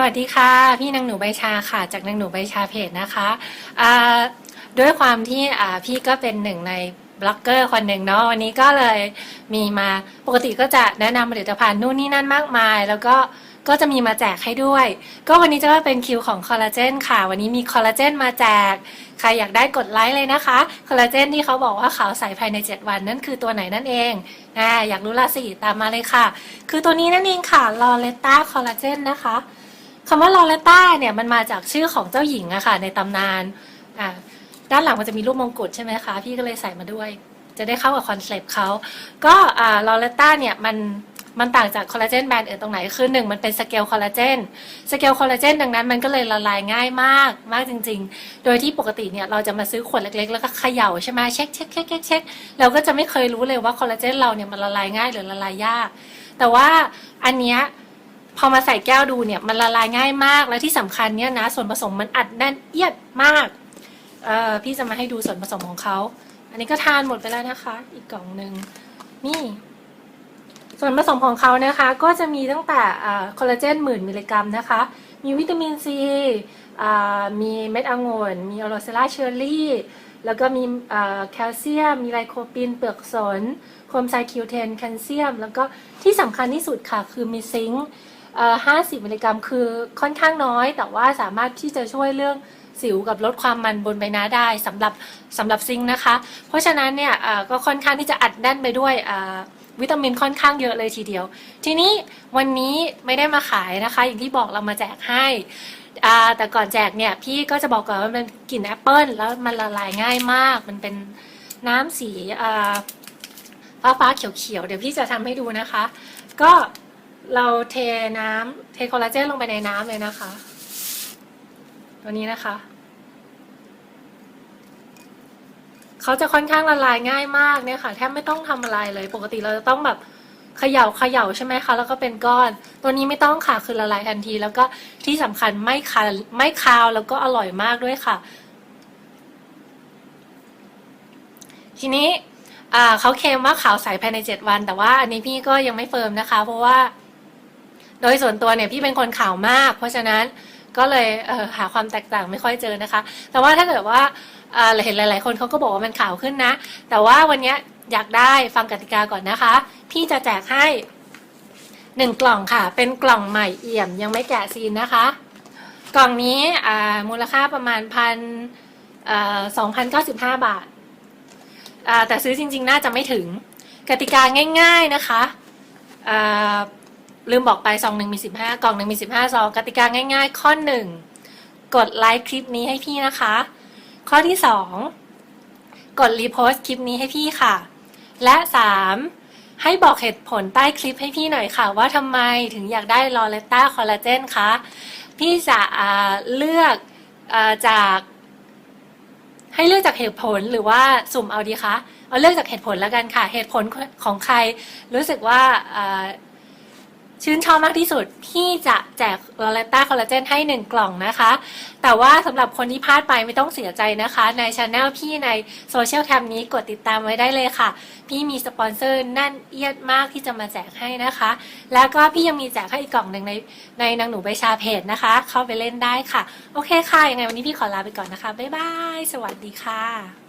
สวัสดีค่ะ พี่นางหนูใบชาค่ะ จากนางหนูใบชาเพจนะคะด้วยความที่พี่ก็เป็นหนึ่งในบล็อกเกอร์คนหนึ่งเนาะวันนี้ก็เลยมีมาปกติก็จะแนะนำผลิตภัณฑ์นู่นนี่นั่นมากมาย แล้วก็ก็จะมีมาแจกให้ด้วย ก็วันนี้จะว่าเป็นคิวของคอลลาเจนค่ะ วันนี้มีคอลลาเจนมาแจก ใครอยากได้กดไลค์เลยนะคะ คอลลาเจนที่เขาบอกว่าขาวใสภายใน 7 วันนั่นคือตัวไหนนั่นเองอ่าอยากรู้ละสิตามมาเลยค่ะ คือตัวนี้นั่นเองค่ะลอเรต้าคอลลาเจนนะคะ คำว่าลอเรต้าเนี่ยมันมาจากชื่อของเจ้าหญิงอะค่ะ ในตำนานอ่าด้านหลังมันจะมีรูปมงกุฎใช่ไหมคะ พี่ก็เลยใส่มาด้วย จะได้เข้ากับคอนเซปต์เขาก็อ่าลอเรต้าเนี่ยมันมันต่างจากคอลลาเจนแบรนด์อื่นตรงไหน คือหนึ่งมันเป็นสเกลคอลลาเจน สเกลคอลลาเจนดังนั้นมันก็เลยละลายง่ายมาก มากจริง ๆ โดยที่ปกติเนี่ยเราจะมาซื้อขวดเล็กๆ แล้วก็เขย่าใช่ไหมเช็คเช็คเช็คเช็คเช็คเราก็จะไม่เคยรู้เลยว่าคอลลาเจนเราเนี่ยมันละลายง่ายหรือละลายยาก แต่ว่าอันเนี้ย พอมาใส่แก้วดูเนี่ยมันละลายง่ายมาก และที่สำคัญเนี่ยนะส่วนผสมมันอัดแน่นเอียดมากเออพี่จะมาให้ดูส่วนผสมของเขา อันนี้ก็ทานหมดไปแล้วนะคะ อีกกล่องหนึ่งนี่ส่วนผสมของเขานะคะ ก็จะมีตั้งแต่คอลลาเจนหมื่นมิลลิกรัมนะคะ มีวิตามินซีมีเม็ดองุ่นมีอโรเซล่าเชอร์รี่ แล้วก็มีแคลเซียม มีไลโคปินเปลือกสนโคมไซคิวเทนแคลเซียม แล้วก็ที่สำคัญที่สุดค่ะ คือมีซิงค์ 50 มิลลิกรัมคือค่อนข้างน้อย แต่ว่าสามารถที่จะช่วยเรื่องสิวกับลดความมันบนใบหน้าได้สำหรับสำหรับซิงค์นะคะ เพราะฉะนั้นเนี่ยก็ค่อนข้างที่จะอัดแน่นไปด้วยวิตามินค่อนข้างเยอะเลยทีเดียว ทีนี้วันนี้ไม่ได้มาขายนะคะ อย่างที่บอกเรามาแจกให้แต่ก่อนแจกเนี่ยพี่ก็จะบอกก่อนว่ามันเป็นกลิ่นแอปเปิลแล้วมันละลายง่ายมาก มันเป็นน้ำสีอ่าฟ้าฟ้าๆเขียวๆเดี๋ยวพี่จะทำให้ดูนะคะ ก็ เราเทน้ำเทคอลลาเจนลงไปในน้ำเลยนะคะ ตัวนี้นะคะ เขาจะค่อนข้างละลายง่ายมากเนี่ยค่ะ แทบไม่ต้องทำอะไรเลย ปกติเราจะต้องแบบเขย่าเขย่าใช่ไหมคะ แล้วก็เป็นก้อน ตัวนี้ไม่ต้องค่ะ คือละลายทันที แล้วก็ที่สำคัญไม่คาไม่คาวแล้วก็อร่อยมากด้วยค่ะ ทีนี้เขาเคลมว่าขาวใสภายใน 7 วัน แต่ว่าอันนี้พี่ก็ยังไม่เฟิร์มนะคะ เพราะว่า โดยส่วนตัวเนี่ยพี่เป็นคนข่าวมาก เพราะฉะนั้นก็เลยเหาความแตกต่างไม่ค่อยเจอนะคะ แต่ว่าถ้าเกิดว่าเอ่อเห็นหลาย ๆ คนเขาก็บอกว่ามันข่าวขึ้นนะ แต่ว่าวันนี้อยากได้ฟังกติกาก่อนนะคะ พี่จะแจกให้หนึ่งกล่องค่ะ เป็นกล่องใหม่เอี่ยมยังไม่แกะซีนนะคะ กล่องนี้มูลค่าประมาณพันสองพันเก้าสิบห้าบาท แต่ซื้อจริง ๆ น่าจะไม่ถึงกติกาง่าย ๆ นะคะ ลืมบอกไปซองหนึ่งมีสิบห้ากล่องหนึ่งมีสิบห้าซองกติกาง่าย ๆ ข้อหนึ่งกดไลค์คลิปนี้ให้พี่นะคะ ข้อที่สองกดรีโพสต์คลิปนี้ให้พี่ค่ะ และสามให้บอกเหตุผลใต้คลิปให้พี่หน่อยค่ะ ว่าทำไมถึงอยากได้ลอเรต้าคอลลาเจนคะพี่จะเลือกอจาก ให้เลือกจากเหตุผลหรือว่าสุ่มเอาดีคะเอาเลือกจากเหตุผลแล้วกันค่ะ เหตุผลของใครรู้สึกว่า ชื่นชอบมากที่สุดพี่จะแจกลอเรต้าคอลลาเจนให้หนึ่งกล่องนะคะ แต่ว่าสำหรับคนที่พลาดไปไม่ต้องเสียใจนะคะ ในช anel พี่ในโซเชียลแคมนี้กดติดตามไว้ได้เลยค่ะ พี่มีสปอนเซอร์แน่นเอียดมากที่จะมาแจกให้นะคะ แล้วก็พี่ยังมีแจกให้อีกกล่องหนึ่งในในนางหนูใบชาเพจนะคะ เข้าไปเล่นได้ค่ะ โอเคค่ะยังไงวันนี้พี่ขอลาไปก่อนนะคะบ๊ายบายสวัสดีค่ะ